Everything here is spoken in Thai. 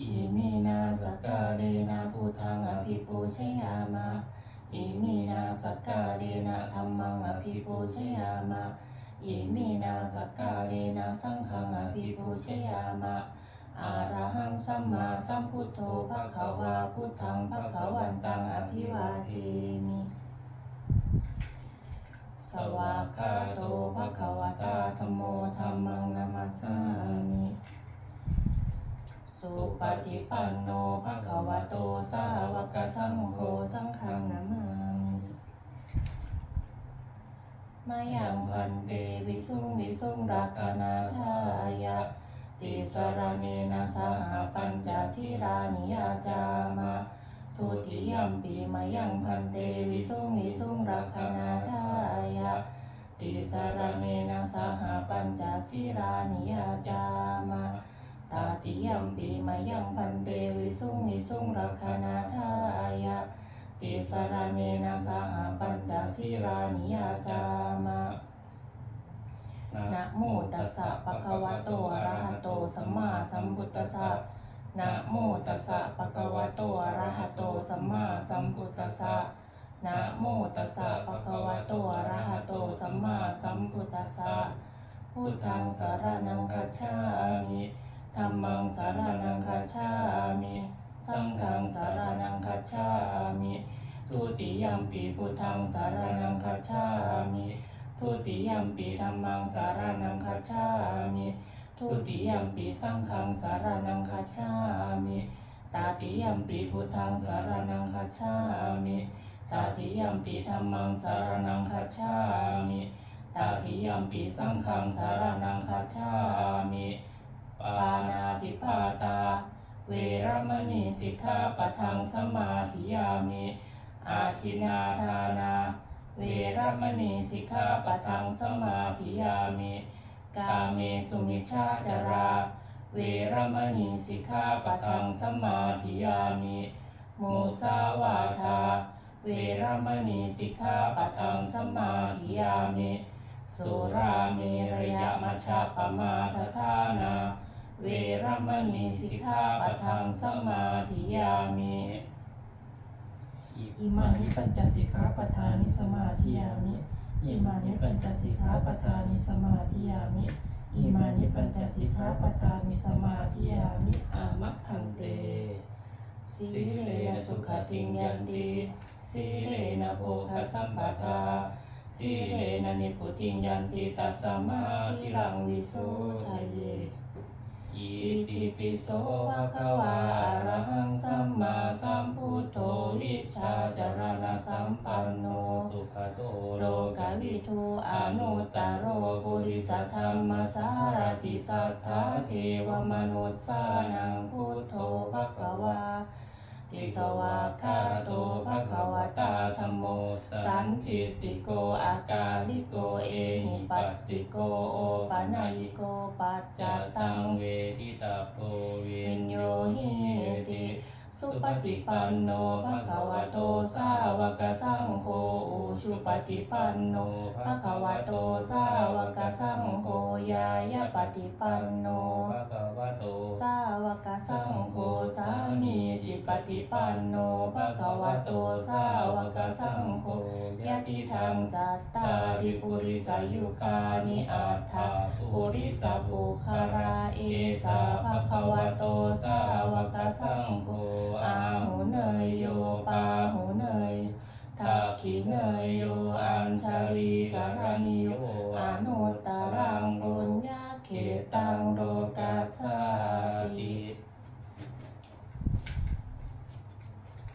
อิมีนาสกาเลนะพุทธังอภิปูชยามะอิมินาสกาเลนะธัมมังอภิปูชยามะอิมินาสกาเลนะสังฆังอภิปูชยามะอะระหังสัมมาสัมพุทโธภะคะวาพุทธังภะคะวันตังอภิวาเทมิ สวากาโต มายังพันเตวิสุงวิสุงรักนาทายะติสรเนนะสหปัญจสิรานิยาจามะทุติยมปีมายังพันเตวิสุงวิสุงรักนาทายะติสรเนนะสหปัญจสิรานิยาจามะตาติยมปีมายังพันเตวิสุงวิสุงรักนาทายะติสรเนนะสหปัญจสิรานิยาจามะนะ โมตัสสะปะคะวะโตอะระหะโตสัมมาสัมพุทธัสสะนะโมตัสสะปะคะวะโตอะระหะโตสัมมาสัมพุทธัสสะนะโมตัสสะปะคะวะโตอะระหะโตสัมมาสัมพุทธัสสะพุทธังสารนังคัจฉามิธัมมังสารนังคัจฉามิสังฆังสารนังคัจฉามิทุติยมปีพุทธังสารนังคัจฉามิ ทุติยมปีธัมมังสารานังคัจฉามิทุติยมปีสังฆังสารานังคัจฉามิตาติยมปีพุทธังสารานังคัจฉามิตาติยมปีธัมมังสารานังคัจฉามิตาติยมปีสังฆังสารานังคัจฉามิปานาติปาตา เวรมณีสิกขาปะทังสมาธิยามิอาทินนาทานา เวรมณีสิกขาปะทังสมาธิยามิ กาเมสุมิชาจารา เวรมณีสิกขาปะทังสมาธิยามิมุสาวาทา เวรมณีสิกขาปะทังสมาธิยามิ สุราเมรยมัชฌะปมาทฐานา เวรมณีสิกขาปะทังสมาธิยามิ อิมานิปัญจสิกขาปทานิสมาธิยามิอิมานิปัญจสิกขาปทานิสมาธิยามิอิมานิปัญจสิกขาปทานิสมาธิยามิอามะพันเตสีเลนะสุขติงยันติสีเลนะโภคสัมปทาสีเลนะนิพุติงยันติตัสสมาสิรังวิโสทายเย อิติปิโสภะคะวาอะระหังสัมมาสัมพุทโธวิชาจารณะสัมปันโนสุขโตโลกวิทูอนุตตโรปุริสธรรมสารติสัทธาเทวมนุษย์สานังพุทโธภะคะวาติสวากขาโตภะคะวา ทิติโกอากาลิโกเอหิปัสสิโกโอปะนายิโกปัจจตังเวทิตาโพเววิญโยหิติสุปฏิปันโนภะคะวะโตสาวกสังโฆอุชุปฏิปันโนภะคะวะโตสาวกสังโฆยายะปฏิปันโนภะคะวะโตสาวกสังโฆ สามีจิปฏิปันโนภะคะวะโตสาวกสังโฆยะติธรรมจัตตาริปุริสายุคานิอัตถะปุริสปุคาราเอสาภะคะวะโตสาวกสังโฆ